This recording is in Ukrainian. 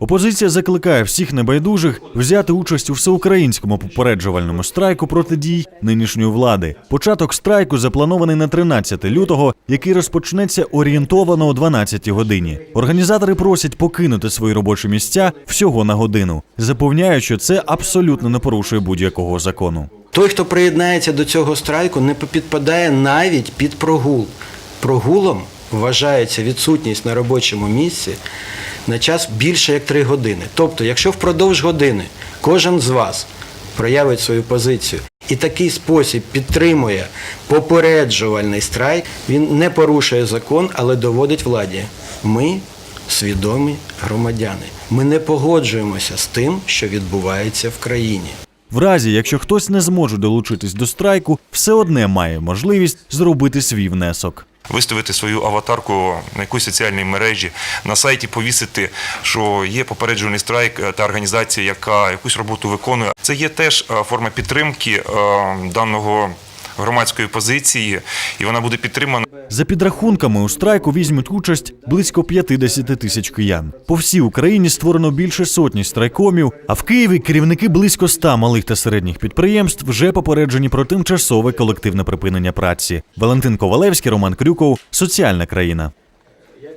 Опозиція закликає всіх небайдужих взяти участь у всеукраїнському попереджувальному страйку проти дій нинішньої влади. Початок страйку запланований на 13 лютого, який розпочнеться орієнтовано о 12 годині. Організатори просять покинути свої робочі місця всього на годину. Запевняють, що це абсолютно не порушує будь-якого закону. Той, хто приєднається до цього страйку, не підпадає навіть під прогул. Прогулом вважається відсутність на робочому місці на час більше як 3 години. Тобто, якщо впродовж години кожен з вас проявить свою позицію і такий спосіб підтримує попереджувальний страйк, він не порушує закон, але доводить владі. Ми свідомі громадяни. Ми не погоджуємося з тим, що відбувається в країні. В разі, якщо хтось не зможе долучитись до страйку, все одне має можливість зробити свій внесок. Виставити свою аватарку на якійсь соціальній мережі, на сайті повісити, що є попереджувальний страйк е, та організація, яка якусь роботу виконує. Це є теж е, форма підтримки е, даного громадської позиції, і вона буде підтримана. За підрахунками у страйку візьмуть участь близько 50 тисяч киян. По всій Україні створено більше сотні страйкомів, а в Києві керівники близько 100 малих та середніх підприємств вже попереджені про тимчасове колективне припинення праці. Валентин Ковалевський, Роман Крюков, Соціальна країна.